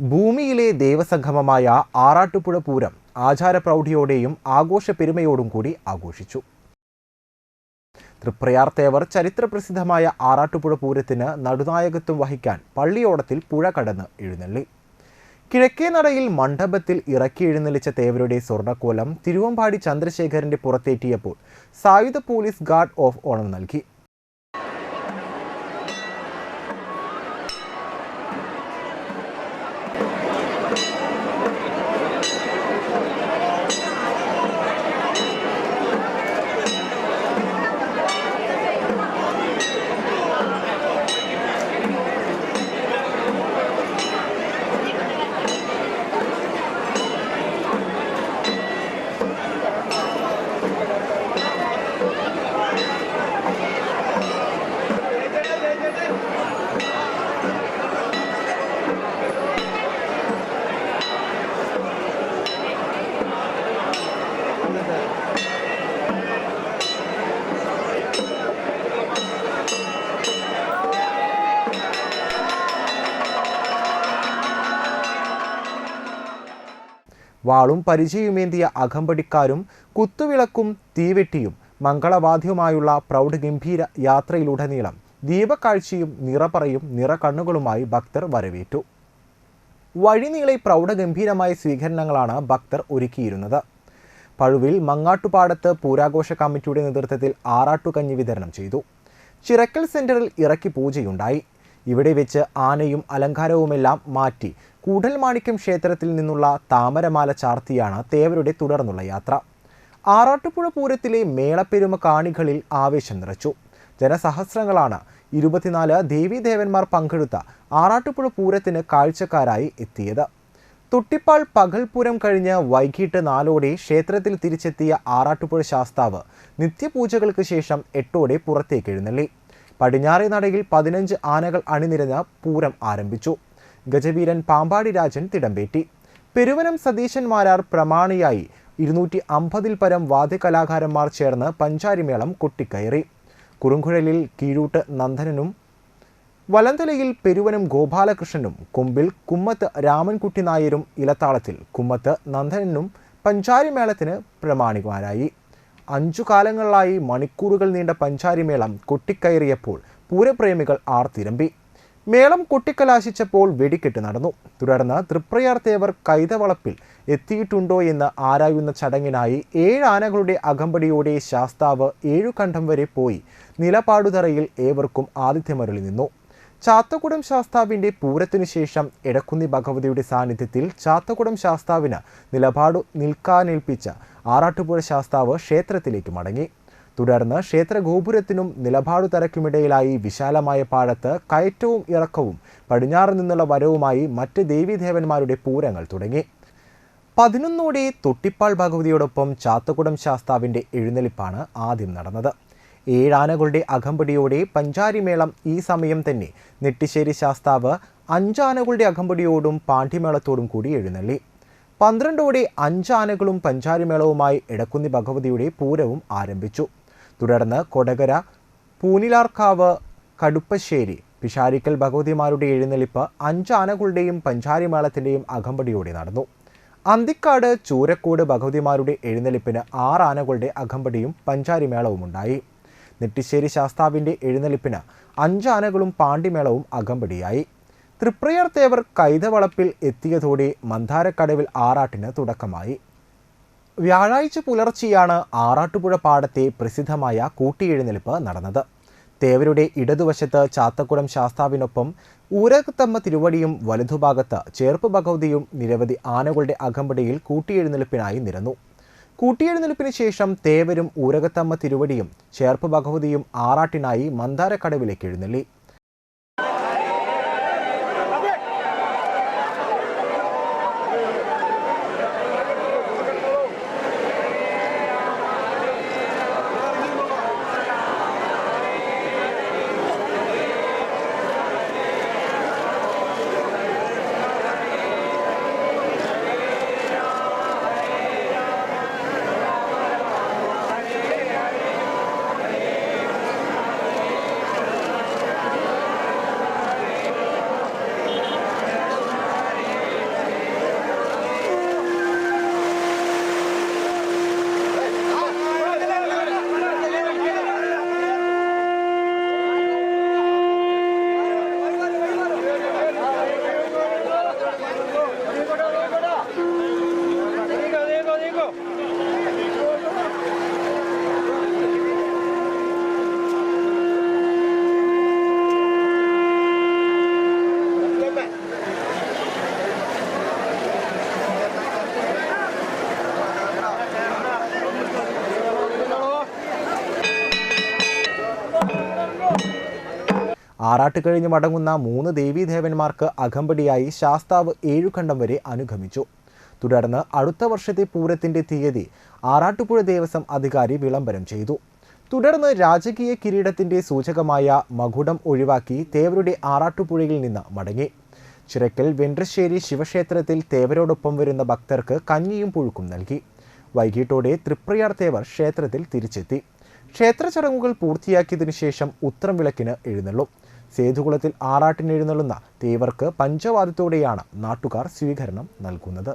ഭൂമിയിലെ ദേവസംഗമമായ ആറാട്ടുപുഴ പൂരം ആചാരപ്രൗഢിയോടെയും ആഘോഷ പെരുമയോടും കൂടി ആഘോഷിച്ചു. തൃപ്രയാർത്തേവർ ചരിത്രപ്രസിദ്ധമായ ആറാട്ടുപുഴ പൂരത്തിന് നടുനായകത്വം വഹിക്കാൻ പള്ളിയോടത്തിൽ പുഴ കടന്ന് എഴുന്നള്ളി. കിഴക്കേ നടയിൽ മണ്ഡപത്തിൽ ഇറക്കി എഴുന്നള്ളിച്ച തേവരുടെ സ്വർണക്കോലം തിരുവമ്പാടി ചന്ദ്രശേഖരന്റെ പുറത്തേറ്റിയപ്പോൾ സായുധ പോലീസ് ഗാർഡ് ഓഫ് ഓണർ നൽകി. വാളും പരിചയമേന്തിയ അകമ്പടിക്കാരും കുത്തുവിളക്കും തീവെട്ടിയും മംഗളവാദ്യവുമായുള്ള പ്രൗഢഗംഭീര യാത്രയിലുടനീളം ദീപക്കാഴ്ചയും നിറപറയും നിറകണ്ണുകളുമായി ഭക്തർ വരവേറ്റു. വഴിനീളെ പ്രൗഢഗംഭീരമായ സ്വീകരണങ്ങളാണ് ഭക്തർ ഒരുക്കിയിരുന്നത്. പഴുവിൽ മങ്ങാട്ടുപാടത്ത് പൂരാഘോഷ കമ്മിറ്റിയുടെ നേതൃത്വത്തിൽ ആറാട്ടുകഞ്ഞി വിതരണം ചെയ്തു. ചിറക്കൽ സെന്ററിൽ ഇറക്കി പൂജയുണ്ടായി. ഇവിടെ വെച്ച് ആനയും അലങ്കാരവുമെല്ലാം മാറ്റി കൂടൽമാണിക്യം ക്ഷേത്രത്തിൽ നിന്നുള്ള താമരമാല ചാർത്തിയാണ് തേവരുടെ തുടർന്നുള്ള യാത്ര. ആറാട്ടുപുഴ പൂരത്തിലെ മേളപ്പെരുമ കാണികളിൽ ആവേശം നിറച്ചു. ജനസഹസ്രങ്ങളാണ് ഇരുപത്തിനാല് ദേവീദേവന്മാർ പങ്കെടുത്ത ആറാട്ടുപുഴ പൂരത്തിന് കാഴ്ചക്കാരായി എത്തിയത്. തുട്ടിപ്പാൾ പകൽപുരം കഴിഞ്ഞ് വൈകിട്ട് നാലോടെ ക്ഷേത്രത്തിൽ തിരിച്ചെത്തിയ ആറാട്ടുപുഴ ശാസ്താവ് നിത്യപൂജകൾക്ക് ശേഷം എട്ടോടെ പുറത്തേക്ക് എഴുന്നള്ളി പടിഞ്ഞാറേ നടയിൽ പതിനഞ്ച് ആനകൾ അണിനിരഞ്ഞ പൂരം ആരംഭിച്ചു. ഗജവീരൻ പാമ്പാടി രാജൻ തിടമ്പേറ്റി. പെരുവനം സതീശൻ മാരാർ പ്രമാണിയായി ഇരുന്നൂറ്റി അമ്പതിൽ പരം വാദ്യകലാകാരന്മാർ ചേർന്ന് പഞ്ചാരിമേളം കൊട്ടിക്കയറി. കുറുങ്കുഴലിൽ കീഴൂട്ട് നന്ദനനും വലന്തലയിൽ പെരുവനം ഗോപാലകൃഷ്ണനും കൊമ്പിൽ കുമ്മത്ത് രാമൻകുട്ടി നായരും ഇലത്താളത്തിൽ കുമ്മത്ത് നന്ദനനും പഞ്ചാരിമേളത്തിന് പ്രമാണിമാരായി. അഞ്ചു കാലങ്ങളിലായി മണിക്കൂറുകൾ നീണ്ട പഞ്ചാരിമേളം കൊട്ടിക്കയറിയപ്പോൾ പൂരപ്രേമികൾ ആർത്തിരമ്പി മേളം കൊട്ടിക്കലാശിച്ചപ്പോൾ വെടിക്കെട്ട് നടന്നു. തുടർന്ന് തൃപ്രയാർ തേവർ കൈതവളപ്പിൽ എത്തിയിട്ടുണ്ടോ എന്ന് ആരായുന്ന ചടങ്ങിനായി ഏഴ് ആനകളുടെ അകമ്പടിയോടെ ശാസ്താവ് ഏഴുകണ്ഠം വരെ പോയി. നിലപാടുതറയിൽ ഏവർക്കും ആതിഥ്യമരളി നിന്നു. ചാത്തക്കുടം ശാസ്താവിന്റെ പൂരത്തിനു ശേഷം എടക്കുന്നി ഭഗവതിയുടെ സാന്നിധ്യത്തിൽ ചാത്തക്കുടം ശാസ്താവിന് നിലപാടു നിൽക്കാനേൽപ്പിച്ച ആറാട്ടുപുഴ ശാസ്താവ് ക്ഷേത്രത്തിലേക്ക് മടങ്ങി. തുടർന്ന് ക്ഷേത്ര ഗോപുരത്തിനും നിലപാടു തറയ്ക്കുമിടയിലായി വിശാലമായ പാടത്ത് കയറ്റവും ഇറക്കവും പടിഞ്ഞാറ് നിന്നുള്ള വരവുമായി മറ്റ് ദേവീദേവന്മാരുടെ പൂരങ്ങൾ തുടങ്ങി. പതിനൊന്നോടെ തൊട്ടിപ്പാൾ ഭഗവതിയോടൊപ്പം ചാത്തക്കുടം ശാസ്താവിന്റെ എഴുന്നള്ളിപ്പാണ് ആദ്യം നടന്നത്. ഏഴാനകളുടെ അകമ്പടിയോടെ പഞ്ചാരിമേളം ഈ സമയം തന്നെ. നെട്ടിശ്ശേരി ശാസ്താവ് അഞ്ചാനകളുടെ അകമ്പടിയോടും പാണ്ഡ്യമേളത്തോടും കൂടി എഴുന്നള്ളി. പന്ത്രണ്ടോടെ അഞ്ചാനകളും പഞ്ചാരിമേളവുമായി ഇടക്കുന്നി ഭഗവതിയുടെ പൂരവും ആരംഭിച്ചു. തുടർന്ന് കൊടകര പൂനിലാർക്കാവ് കടുപ്പശ്ശേരി പിഷാരിക്കൽ ഭഗവതിമാരുടെ എഴുന്നള്ളിപ്പ് അഞ്ചാനകളുടെയും പഞ്ചാരിമേളത്തിന്റെയും അകമ്പടിയോടെ നടന്നു. അന്തിക്കാട് ചൂരക്കോട് ഭഗവതിമാരുടെ എഴുന്നള്ളിപ്പിന് ആറ് ആനകളുടെ അകമ്പടിയും പഞ്ചാരിമേളവും ഉണ്ടായി നെട്ടിശ്ശേരി ശാസ്താവിന്റെ എഴുന്നള്ളിപ്പിന് അഞ്ചാനകളും പാണ്ടിമേളവും അകമ്പടിയായി. തൃപ്രയർ തേവർ കൈതവളപ്പിൽ എത്തിയതോടെ മന്ദാരക്കടവിൽ ആറാട്ടിന് തുടക്കമായി. വ്യാഴാഴ്ച പുലർച്ചെയാണ് ആറാട്ടുപുഴ പാടത്തെ പ്രസിദ്ധമായ കൂട്ടിയെഴുന്നള്ളിപ്പ് നടന്നത്. തേവരുടെ ഇടതുവശത്ത് ചാത്തക്കുടം ശാസ്താവിനൊപ്പം ഊരകത്തമ്മ തിരുവടിയും വലതുഭാഗത്ത് ചേർപ്പ് ഭഗവതിയും നിരവധി ആനകളുടെ അകമ്പടിയിൽ കൂട്ടിയെഴുന്നള്ളിപ്പിനായി നിരന്നു. കൂട്ടിയെഴുന്നള്ളിപ്പിന് ശേഷം തേവരും ഊരകത്തമ്മ തിരുവടിയും ചേർപ്പ് ഭഗവതിയും ആറാട്ടിനായി മന്ദാരക്കടവിലേക്ക് എഴുന്നള്ളി. ആറാട്ട് കഴിഞ്ഞ് മടങ്ങുന്ന മൂന്ന് ദേവീദേവന്മാർക്ക് അകമ്പടിയായി ശാസ്താവ് ഏഴുകണ്ടം വരെ അനുഗമിച്ചു. തുടർന്ന് അടുത്ത വർഷത്തെ പൂരത്തിന്റെ തീയതി ആറാട്ടുപുഴ ദേവസ്വം അധികാരി വിളംബരം ചെയ്തു. തുടർന്ന് രാജകീയ കിരീടത്തിന്റെ സൂചകമായ മകുടം ഒഴിവാക്കി തേവരുടെ ആറാട്ടുപുഴയിൽ നിന്ന് മടങ്ങി. ചിറക്കൽ വെൻട്രശ്ശേരി ശിവക്ഷേത്രത്തിൽ തേവരോടൊപ്പം വരുന്ന ഭക്തർക്ക് കഞ്ഞിയും പുഴുക്കും നൽകി. വൈകിട്ടോടെ തൃപ്രയാർ തേവർ ക്ഷേത്രത്തിൽ തിരിച്ചെത്തി. ക്ഷേത്ര ചടങ്ങുകൾ പൂർത്തിയാക്കിയതിന് ശേഷം ഉത്തരം വിളക്കിന് എഴുന്നള്ളും. സേതുകുളത്തിൽ ആറാട്ടിന് എഴുന്നള്ളുന്ന തേവർക്ക് പഞ്ചവാദത്തോടെയാണ് നാട്ടുകാർ സ്വീകരണം നൽകുന്നത്.